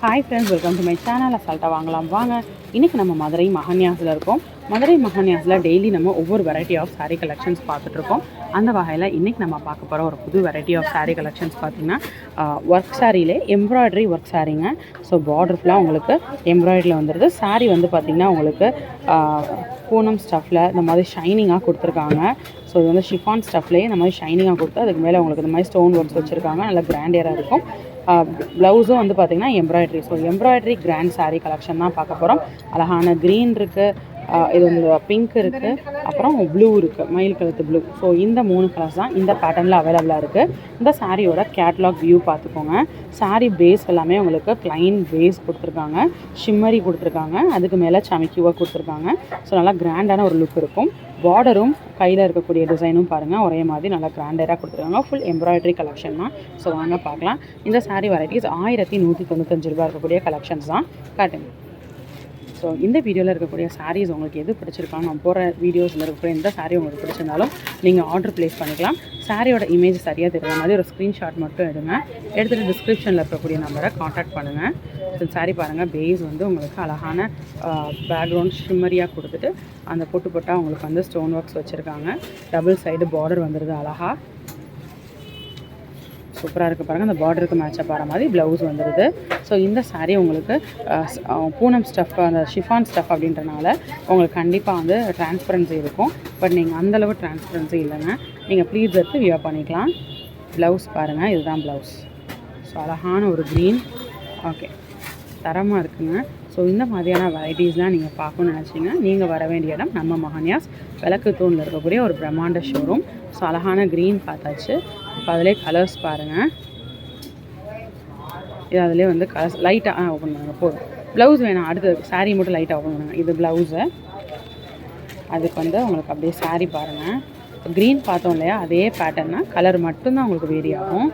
Hi friends welcome to my channel அசால்ட்டாக வாங்கலாம். வாங்க. இன்றைக்கி நம்ம மதுரை மகன்யாஸில் இருக்கோம். மதுரை மகன்யாஸில் டெய்லி நம்ம ஒவ்வொரு வெரைட்டி ஆஃப் சாரீ கலெக்ஷன்ஸ் பார்த்துட்ருக்கோம் அந்த வகையில் இன்றைக்கி நம்ம பார்க்க போகிற ஒரு புது வெரைட்டி ஆஃப் சாரீ கலெக்ஷன்ஸ் பார்த்திங்கன்னா ஒர்க் சாரியிலே எம்ப்ராய்டரி ஒர்க் சாரீங்க ஸோ பார்டர் ஃபுல்லாக உங்களுக்கு எம்ப்ராய்டரியில் வந்துடுது சாரீ வந்து பார்த்திங்கன்னா உங்களுக்கு பூனம் ஸ்டஃப்பில் இந்த மாதிரி ஷைனிங்காக கொடுத்துருக்காங்க. ஸோ இது வந்து ஷிஃபான் ஸ்டஃப்லேயே இந்த மாதிரி ஷைனிங்காக கொடுத்து அதுக்கு மேலே உங்களுக்கு இந்த மாதிரி ஸ்டோன் ஒர்க்ஸ் வச்சுருக்காங்க. நல்லா கிராண்டியராக இருக்கும். ப்ளவுஸும் வந்து பார்த்திங்கன்னா embroidery so embroidery grand sari collection தான் பார்க்க போகிறோம் அழகான க்ரீன் இருக்குது இது வந்து பிங்க் இருக்குது அப்புறம் ப்ளூ இருக்குது மயில் கழுத்து ப்ளூ ஸோ இந்த மூணு கலர்ஸ் தான் இந்த பேட்டர்னில் அவைலபிளாக இருக்குது இந்த சாரியோட கேட்லாக் வியூ பார்த்துக்கோங்க. Saree பேஸ் எல்லாமே உங்களுக்கு ப்ளைன் பேஸ் கொடுத்துருக்காங்க. ஷிம்மரி கொடுத்துருக்காங்க. அதுக்கு மேலே சமிக்கியூவாக கொடுத்துருக்காங்க. ஸோ நல்லா கிராண்டான ஒரு லுக் இருக்கும். பார்டரும் கையில் இருக்கக்கூடிய டிசைனும் பாருங்கள் ஒரே மாதிரி நல்லா கிராண்டராக கொடுத்துருக்காங்க. ஃபுல் எம்ப்ராய்டரி கலெக்ஷன் தான். ஸோ வாங்க பார்க்கலாம். இந்த சாரீ வெரைட்டிஸ் ஆயிரத்தி நூற்றி தொண்ணூத்தஞ்சு ரூபாய் இருக்கக்கூடிய கலெக்ஷன்ஸ் தான். காட்டுங்க. ஸோ இந்த வீடியோவில் இருக்கக்கூடிய சாரீஸ் உங்களுக்கு எது பிடிச்சிருக்காங்க நான் போகிற வீடியோஸில் இருக்கக்கூடிய எந்த saree உங்களுக்கு பிடிச்சிருந்தாலும் நீங்கள் ஆர்டர் ப்ளேஸ் பண்ணிக்கலாம். சாரியோட இமேஜ் சரியாக தெரியுற மாதிரி ஒரு ஸ்க்ரீன்ஷாட் மட்டும் எடுங்க. எடுத்துகிட்டு டிஸ்கிரிப்ஷனில் இருக்கக்கூடிய நம்பரை காண்டாக்ட் பண்ணுங்கள் சாரி பாருங்கள் பேஸ் வந்து உங்களுக்கு அழகான பேக்ரவுண்ட் ஷிம்மரியாக கொடுத்துட்டு அந்த பொட்டு போட்டால் உங்களுக்கு வந்து ஸ்டோன் ஒர்க்ஸ் வச்சுருக்காங்க. டபுள் சைடு பார்டர் வந்துடுது அழகாக சூப்பராக இருக்குது பாருங்கள் அந்த பார்டருக்கு மேட்சப் ஆகிற மாதிரி ப்ளவுஸ் வந்துடுது ஸோ இந்த சாரீ உங்களுக்கு பூனம் ஸ்டஃப் அந்த ஷிஃபான் ஸ்டஃப் அப்படின்றனால உங்களுக்கு கண்டிப்பாக வந்து டிரான்ஸ்பரன்சி இருக்கும். பட் நீங்கள் அந்தளவு டிரான்ஸ்பரன்சி இல்லைங்க நீங்கள் ப்ளீட்ஸ் எடுத்து வியர் பண்ணிக்கலாம். ப்ளவுஸ் பாருங்கள் இதுதான் ப்ளவுஸ் ஸோ அழகான ஒரு க்ரீன் ஓகே தரமாக இருக்குங்க. ஸோ இந்த மாதிரியான வெரைட்டிஸ்லாம் நீங்கள் பார்க்கணும்னு நினச்சிங்கன்னா நீங்கள் வர வேண்டிய இடம் நம்ம மகன்யாஸ் விளக்கு தூணில் இருக்கக்கூடிய ஒரு பிரம்மாண்ட ஷோரூம் ஸோ அழகான க்ரீன் பார்த்தாச்சு. இப்போ அதிலே கலர்ஸ் பாருங்கள் இது அதிலே வந்து கலர்ஸ் லைட்டாக ஆ ஓப்பன் பண்ணுங்க போதும். ப்ளவுஸ் வேணாம். அடுத்து சாரீ மட்டும் லைட்டாக ஓப்பன் பண்ணுங்க. இது ப்ளவுஸு அதுக்கு வந்து உங்களுக்கு அப்படியே சாரீ பாருங்கள் க்ரீன் பார்த்தோம் இல்லையா? அதே பேட்டர்னா கலர் மட்டும்தான் உங்களுக்கு வேரி ஆகும்.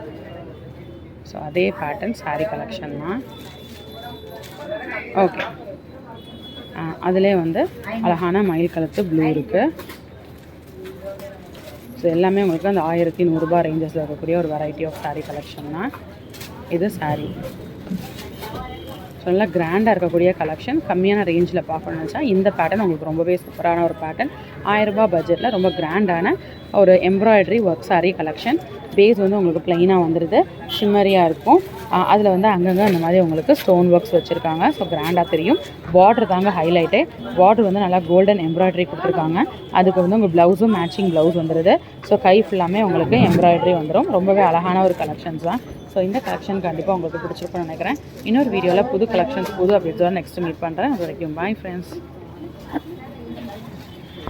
ஸோ அதே பேட்டர்ன் சாரீ கலெக்ஷன் தான். ஓகே அதிலே வந்து அழகான மயில் கலத்து ப்ளூ இருக்குது ஸோ எல்லாமே உங்களுக்கு அந்த ஆயிரத்தி நூறுரூபா ரேஞ்சஸில் இருக்கக்கூடிய ஒரு வெரைட்டி ஆஃப் சாரீ கலெக்ஷன் தான். இது சாரீ ஸோ நல்லா கிராண்டாக இருக்கக்கூடிய கலெக்ஷன் கம்மியான ரேஞ்சில் பார்க்கணும்னு நினச்சா இந்த பேட்டர்ன் உங்களுக்கு ரொம்பவே சூப்பரான ஒரு பேட்டர்ன் ஆயிரரூபா பட்ஜெட்டில் ரொம்ப கிராண்டான ஒரு embroidery work sari collection base வந்து உங்களுக்கு ப்ளைனாக வந்துடுது ஷிம்மரியாக இருக்கும். அதில் வந்து அங்கங்கே அந்த மாதிரி உங்களுக்கு ஸ்டோன் ஒர்க்ஸ் வச்சுருக்காங்க. ஸோ கிராண்டாக தெரியும். பார்டர் தாங்க ஹைலைட்டு பார்டர் வந்து நல்லா கோல்டன் எம்ப்ராய்டரி கொடுத்துருக்காங்க. அதுக்கு வந்து உங்கள் ப்ளவுஸும் மேட்சிங் ப்ளவுஸ் வந்துடுது ஸோ கை ஃபுல்லாமே உங்களுக்கு எம்ப்ராய்டரி வந்துடும் ரொம்பவே அழகான ஒரு கலெக்ஷன்ஸ் தான். ஸோ இந்த கலெக்ஷன் கண்டிப்பாக உங்களுக்கு பிடிச்சிருக்கும்னு நினைக்கிறேன். இன்னொரு வீடியோவில் புது கலெக்ஷன்ஸ் புது அப்டேட்ஸோட நெக்ஸ்ட் மீட் பண்ணுறேன் அது வரைக்கும் பாய் ஃப்ரெண்ட்ஸ்